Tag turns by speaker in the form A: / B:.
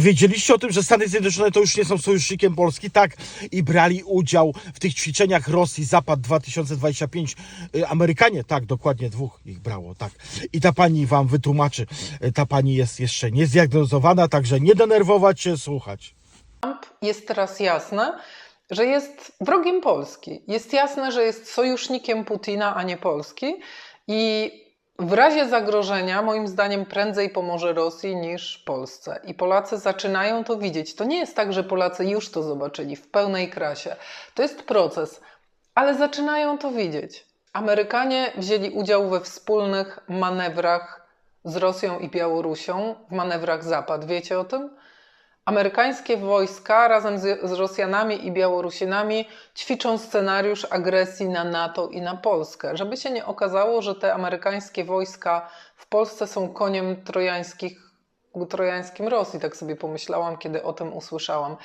A: Wiedzieliście o tym, że Stany Zjednoczone to już nie są sojusznikiem Polski? Tak, i brali udział w tych ćwiczeniach Rosji Zapad 2025. Y, Amerykanie, tak, dokładnie dwóch ich brało, tak. I ta pani wam wytłumaczy. Y, Ta pani jest jeszcze niezdiagnozowana, także nie denerwować się, słuchać.
B: Trump jest teraz jasne, że jest wrogiem Polski. Jest jasne, że jest sojusznikiem Putina, a nie Polski. I w razie zagrożenia, moim zdaniem, prędzej pomoże Rosji niż Polsce. I Polacy zaczynają to widzieć. To nie jest tak, że Polacy już to zobaczyli w pełnej krasie. To jest proces, ale zaczynają to widzieć. Amerykanie wzięli udział we wspólnych manewrach z Rosją i Białorusią, w manewrach Zapad. Wiecie o tym? Amerykańskie wojska razem z, Rosjanami i Białorusinami ćwiczą scenariusz agresji na NATO i na Polskę, żeby się nie okazało, że te amerykańskie wojska w Polsce są koniem trojańskich, trojańskim Rosji, tak sobie pomyślałam, kiedy o tym usłyszałam.